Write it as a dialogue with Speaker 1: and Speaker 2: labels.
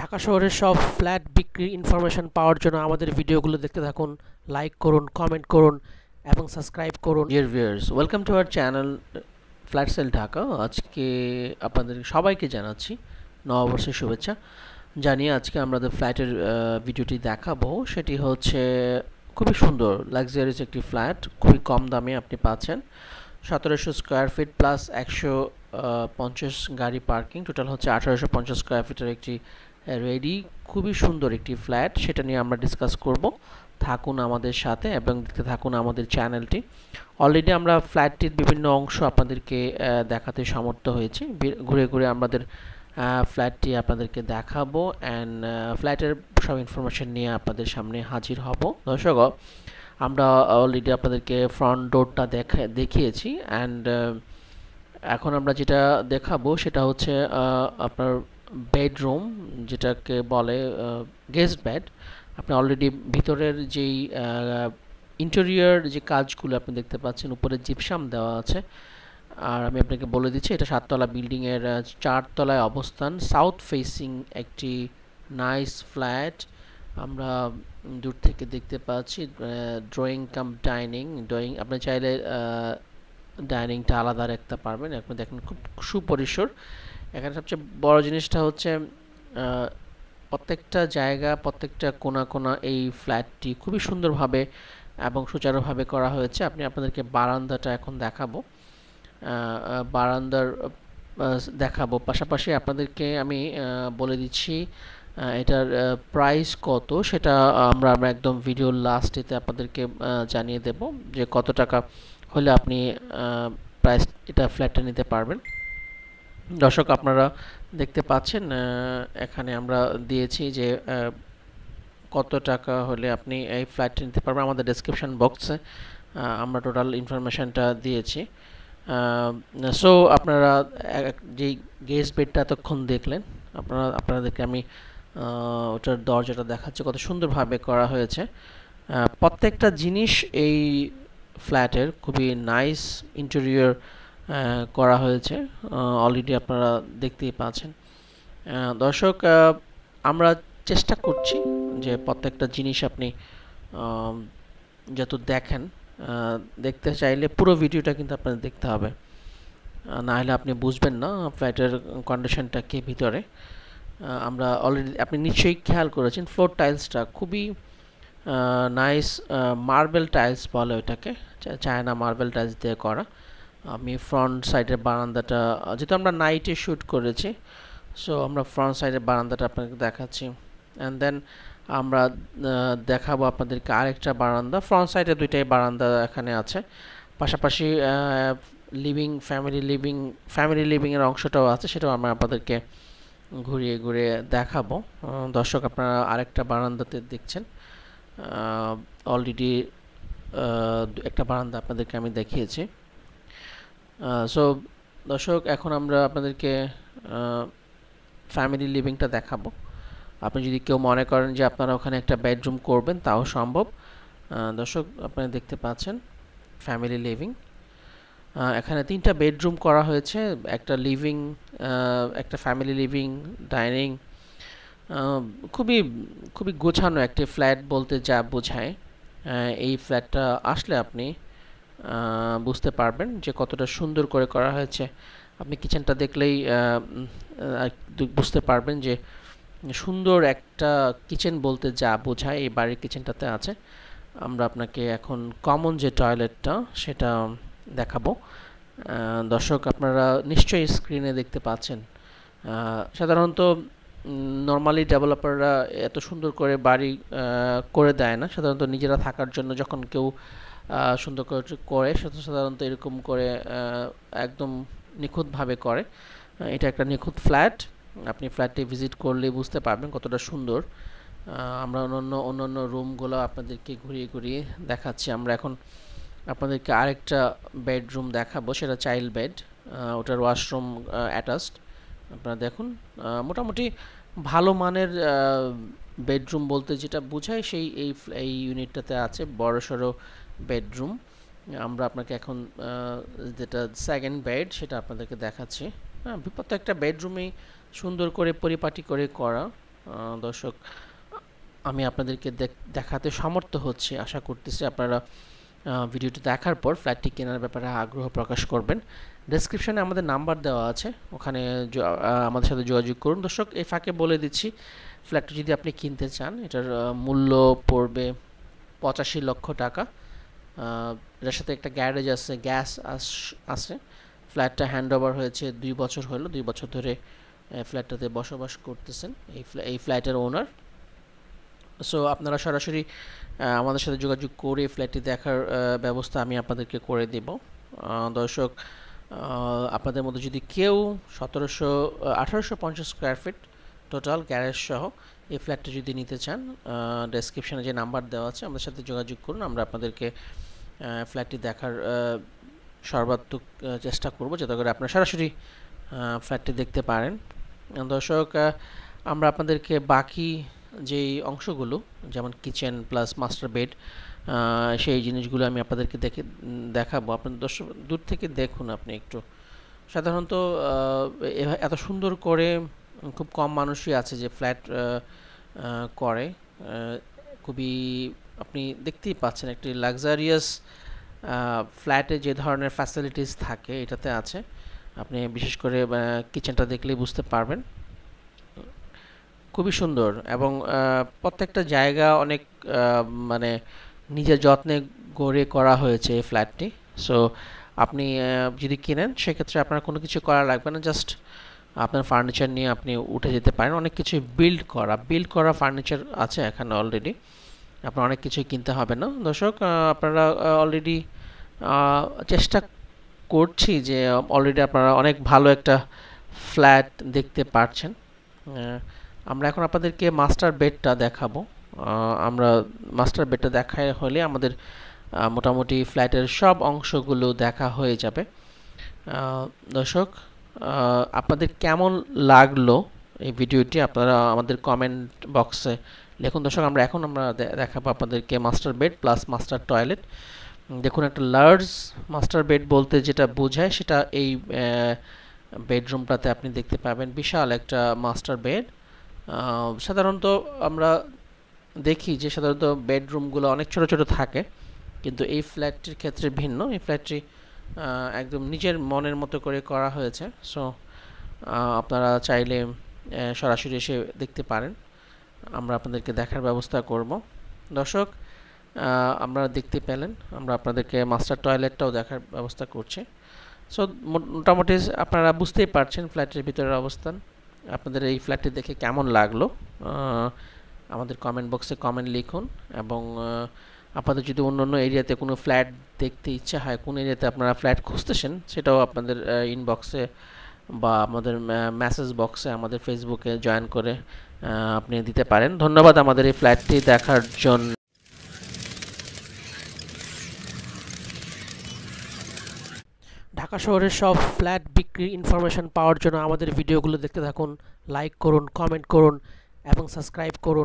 Speaker 1: ঢাকা শহরের সব ফ্ল্যাট বিক্রির ইনফরমেশন পাওয়ার জন্য আমাদের ভিডিওগুলো দেখতে থাকুন লাইক করুন কমেন্ট করুন এবং সাবস্ক্রাইব করুন।
Speaker 2: Dear viewers welcome to our channel flat sale Dhaka আজকে আপনাদের সবাইকে জানাচ্ছি নববর্ষের শুভেচ্ছা। জানিয়ে আজকে আমাদের ফ্ল্যাটের ভিডিওটি দেখাবো। সেটি হচ্ছে খুবই সুন্দর লাক্সারিয়াস একটি ফ্ল্যাট খুবই কম দামে আপনি পাচ্ছেন। সতেরোশো স্কোয়ার ফিট প্লাস একশো পঞ্চাশ গাড়ি পার্কিং টোটাল হচ্ছে আঠারোশো পঞ্চাশ স্কোয়ার ফিটের একটি রেডি খুবই সুন্দর একটি ফ্ল্যাট সেটা নিয়ে আমরা ডিসকাস করব। থাকুন আমাদের সাথে এবং দেখতে থাকুন আমাদের চ্যানেলটি অলরেডি আমরা ফ্ল্যাটটির বিভিন্ন অংশ আপনাদেরকে দেখাতে সমর্থ হয়েছি। ঘুরে ঘুরে আমাদের ফ্ল্যাটটি আপনাদেরকে দেখাবো অ্যান্ড ফ্ল্যাটের সব ইনফরমেশন নিয়ে আপনাদের সামনে হাজির হব। দর্শক, আমরা অলরেডি আপনাদেরকে ফ্রন্ট ডোরটা দেখা, দেখিয়েছি অ্যান্ড এখন আমরা যেটা দেখাবো সেটা হচ্ছে আপনার বেডরুম যেটাকে বলে গেস্ট বেড আপনি অলরেডি ভিতরের যেই ইন্টেরিয়র যে কাজগুলো আপনি দেখতে পাচ্ছেন, উপরে জিপসাম দেওয়া আছে। আর আমি আপনাকে বলে দিচ্ছি, এটা সাততলা বিল্ডিংয়ের চারতলায় অবস্থান। সাউথ ফেসিং একটি নাইস ফ্ল্যাট আমরা দূর থেকে দেখতে পাচ্ছি ড্রয়িং কাম ডাইনিং ড্রয়িং আপনি চাইলে ডাইনিংটা আলাদা রাখতে পারবেন। আপনি দেখেন খুব সুপরিসর। এখানে সবচেয়ে বড় জিনিসটা হচ্ছে প্রত্যেকটা জায়গা, প্রত্যেকটা কোনা কোনা এই ফ্ল্যাটটি খুবই সুন্দরভাবে এবং সুচারুভাবে করা হয়েছে। আপনি আপনাদেরকে বারান্দাটা এখন দেখাবো। বারান্দার দেখাবো। পাশাপাশি আপনাদেরকে আমি বলে দিচ্ছি এটার প্রাইস কত সেটা আমরা আমরা একদম ভিডিও লাস্টেতে আপনাদেরকে জানিয়ে দেব যে কত টাকা হলে আপনি প্রাইস এটা ফ্ল্যাটটা নিতে পারবেন। দর্শক, আপনারা দেখতে পাচ্ছেন এখানে আমরা দিয়েছি যে কত টাকা হলে আপনি এই ফ্ল্যাটটি নিতে পারবেন আমাদের ডেসক্রিপশন বক্সে আমরা টোটাল ইনফরমেশানটা দিয়েছি। সো আপনারা যেই গেস্ট বেডটা এতক্ষণ দেখলেন, আপনারা, আপনাদেরকে আমি ওটার দরজাটা দেখাচ্ছি, কত সুন্দরভাবে করা হয়েছে। প্রত্যেকটা জিনিস এই ফ্ল্যাটের খুবই নাইস ইন্টেরিয়র করা হয়েছে। অলরেডি আপনারা দেখতেই পাচ্ছেন। দর্শক আমরা চেষ্টা করছি যে প্রত্যেকটা জিনিস আপনি যত দেখেন দেখতে চাইলে পুরো ভিডিওটা কিন্তু আপনাদের দেখতে হবে। না হলে আপনি বুঝবেন না ফ্ল্যাটের কন্ডিশনটা কি ভিতরে। আমরা অলরেডি আপনি নিশ্চয়ই খেয়াল করেছেন ফ্লোর টাইলসটা খুবই নাইস মার্বেল টাইলস বলে ওইটাকে চায়না মার্বেল টাইলস দিয়ে করা। আমি ফ্রন্ট সাইডের বারান্দাটা, যেহেতু আমরা নাইটে শ্যুট করেছি সো আমরা ফ্রন্ট সাইডের বারান্দাটা আপনাকে দেখাচ্ছি। অ্যান্ড দেন আমরা দেখাবো আপনাদেরকে আরেকটা বারান্দা। ফ্রন্ট সাইডে দুইটাই বারান্দা এখানে আছে। পাশাপাশি লিভিং ফ্যামিলি লিভিং ফ্যামিলি লিভিংয়ের অংশটাও আছে, সেটাও আমরা আপনাদেরকে ঘুরিয়ে ঘুরিয়ে দেখাবো। দর্শক, আপনারা আরেকটা বারান্দাতে দেখছেন। অলরেডি একটা বারান্দা আপনাদেরকে আমি দেখিয়েছি। সো দর্শক, এখন আমরা আপনাদেরকে ফ্যামিলি লিভিংটা দেখাবো। আপনি যদি কেউ মনে করেন যে আপনারা ওখানে একটা বেডরুম করবেন, তাও সম্ভব। দর্শক আপনারা দেখতে পাচ্ছেন ফ্যামিলি লিভিং এখানে তিনটা বেডরুম করা হয়েছে, একটা লিভিং একটা ফ্যামিলি লিভিং ডাইনিং খুবই খুবই গোছানো একটি ফ্ল্যাট বলতে যা বোঝায়। এই ফ্ল্যাটটা আসলে আপনি বুঝতে পারবেন যে কতটা সুন্দর করে করা হয়েছে। আপনি কিচেনটা দেখলেই বুঝতে পারবেন যে সুন্দর একটা কিচেন বলতে যা বোঝায় এই বাড়ির কিচেনটাতে আছে। আমরা আপনাকে এখন কমন যে টয়লেটটা সেটা দেখাবো। দর্শক, আপনারা নিশ্চয়ই স্ক্রিনে দেখতে পাচ্ছেন। সাধারণত নর্মালি ডেভেলপাররা এত সুন্দর করে বাড়ি করে দেয় না। সাধারণত নিজেরা থাকার জন্য যখন কেউ সুন্দর করে সাধারণত এরকম করে একদম নিখুঁতভাবে করে। এটা একটা নিখুঁত ফ্ল্যাট। আপনি ফ্ল্যাটটি ভিজিট করলে বুঝতে পারবেন কতটা সুন্দর। আমরা অন্যান্য অন্যান্য রুমগুলো আপনাদেরকে ঘুরিয়ে ঘুরিয়ে দেখাচ্ছি। আমরা এখন আপনাদেরকে আরেকটা বেডরুম দেখাবো, সেটা চাইল্ড বেড। ওটার ওয়াশরুম অ্যাটাচড আপনারা দেখুন মোটামুটি ভালো মানের বেডরুম বলতে যেটা বোঝায় সেই, এই এই ইউনিটটাতে আছে। বড়সড় বেডরুম। আমরা আপনাকে এখন যেটা সেকেন্ড বেড সেটা আপনাদেরকে দেখাচ্ছি। হ্যাঁ প্রত্যেকটা বেডরুমেই সুন্দর করে পরিপাটি করে করা। দর্শক, আমি আপনাদেরকে দেখাতে সমর্থ হচ্ছি। আশা করতেছি আপনারা ভিডিওটি দেখার পর ফ্ল্যাটটি কেনার ব্যাপারে আগ্রহ প্রকাশ করবেন। ডেসক্রিপশনে আমাদের নাম্বার দেওয়া আছে। ওখানে আমাদের সাথে যোগাযোগ করুন। দর্শক, এই ফাঁকে বলে দিচ্ছি, ফ্ল্যাটটি যদি আপনি কিনতে চান, এটার মূল্য পড়বে পঁচাশি লক্ষ টাকা। এটার সাথে একটা গ্যারেজ আছে গ্যাস আছে। ফ্ল্যাটটা হ্যান্ড ওভার হয়েছে দুই বছর হলো, দুই বছর ধরে ফ্ল্যাটটাতে বসবাস করতেছেন এই এই ফ্ল্যাটের ওনার সো আপনারা সরাসরি আমাদের সাথে যোগাযোগ করে ফ্ল্যাটটি দেখার ব্যবস্থা আমি আপনাদেরকে করে দেব। দর্শক আপনাদের মধ্যে যদি কেউ সতেরোশো, আঠারোশো পঞ্চাশ স্কোয়ার ফিট টোটাল গ্যারেজ সহ এই ফ্ল্যাটটা যদি নিতে চান ডেসক্রিপশানে যে নাম্বার দেওয়া আছে, আমাদের সাথে যোগাযোগ করুন, আমরা আপনাদেরকে ফ্ল্যাটটি দেখার সর্বাত্মক চেষ্টা করব যাতে করে আপনারা সরাসরি ফ্ল্যাটটি দেখতে পারেন। দর্শক আমরা আপনাদেরকে বাকি যেই অংশগুলো, যেমন কিচেন প্লাস মাস্টার বেড সেই জিনিসগুলো আমি আপনাদেরকে দেখে, দেখাবো। আপনার দর্শক, দূর থেকে দেখুন আপনি একটু। সাধারণত এত সুন্দর করে খুব কম মানুষই আছে যে ফ্ল্যাট করে। খুবই আপনি দেখতেই পাচ্ছেন একটি লাক্সারিয়াস ফ্ল্যাটে যে ধরনের ফ্যাসিলিটিস থাকে, এটাতে আছে। আপনি বিশেষ করে কিচেনটা দেখলেই বুঝতে পারবেন। খুবই সুন্দর এবং প্রত্যেকটা জায়গা অনেক মানে নিজের যত্নে গড়ে করা হয়েছে এই ফ্ল্যাটটি সো আপনি যদি কিনেন, সেক্ষেত্রে আপনার কোনো কিছু করা লাগবে না। জাস্ট আপনার ফার্নিচার নিয়ে আপনি উঠে যেতে পারেন। অনেক কিছু বিল্ড করা। বিল্ড করা ফার্নিচার আছে এখানে অলরেডি আপনার অনেক কিছুই কিনতে হবে না। দর্শক আপনারা অলরেডি চেষ্টা করছি যে অলরেডি আপনারা অনেক ভালো একটা ফ্ল্যাট দেখতে পাচ্ছেন আমরা এখন আপনাদেরকে মাস্টার বেডটা দেখাবো। আমরা মাস্টার বেডটা দেখায় হলে আমাদের মোটামুটি ফ্ল্যাটের সব অংশগুলো দেখা হয়ে যাবে। দর্শক আপনাদের কেমন লাগল এই ভিডিওটি? আপনারা আমাদের কমেন্ট বক্সে লিখুন। দর্শক, আমরা এখন আমরা দেখাবো আপনাদেরকে master bed plus master toilet দেখুন, একটা লার্জ মাস্টার বেড বলতে যেটা বোঝায় সেটা এই বেডরুমটাতে আপনি দেখতে পাবেন। বিশাল একটা মাস্টার বেড সাধারণত আমরা দেখি যে সাধারণত বেডরুমগুলো অনেক ছোট ছোট থাকে, কিন্তু এই ফ্ল্যাটটির ক্ষেত্রে ভিন্ন। এই ফ্ল্যাটটি একদম নিজের মনের মতো করে করা হয়েছে। সো আপনারা চাইলে সরাসরি এসে দেখতে পারেন। আমরা আপনাদেরকে দেখার ব্যবস্থা করব। দর্শক আমরা দেখতে পেলেন, আমরা আপনাদেরকে মাস্টার টয়লেটটাও দেখার ব্যবস্থা করছি। সো মোটামুটি আপনারা বুঝতেই পারছেন ফ্ল্যাটের ভিতরের অবস্থান। আপনাদের এই ফ্ল্যাটটি দেখে কেমন লাগল? আমাদের কমেন্ট বক্সে কমেন্ট লিখুন এবং আপনাদের যদি অন্য অন্য এরিয়াতে কোনো ফ্ল্যাট দেখতে ইচ্ছা হয়, কোন এরিয়াতে আপনারা ফ্ল্যাট খুঁজতেছেন, সেটাও আপনাদের ইনবক্সে বা আমাদের মেসেজ বক্সে আমাদের ফেসবুকে জয়েন করে আপনি দিতে পারেন। ধন্যবাদ আমাদের এই ফ্ল্যাটটি দেখার জন্য।
Speaker 1: ঢাকা শহরের সব ফ্ল্যাট বিক্রির ইনফরমেশন পাওয়ার জন্য আমাদের ভিডিওগুলো দেখতে থাকুন লাইক করুন কমেন্ট করুন এবং সাবস্ক্রাইব করুন।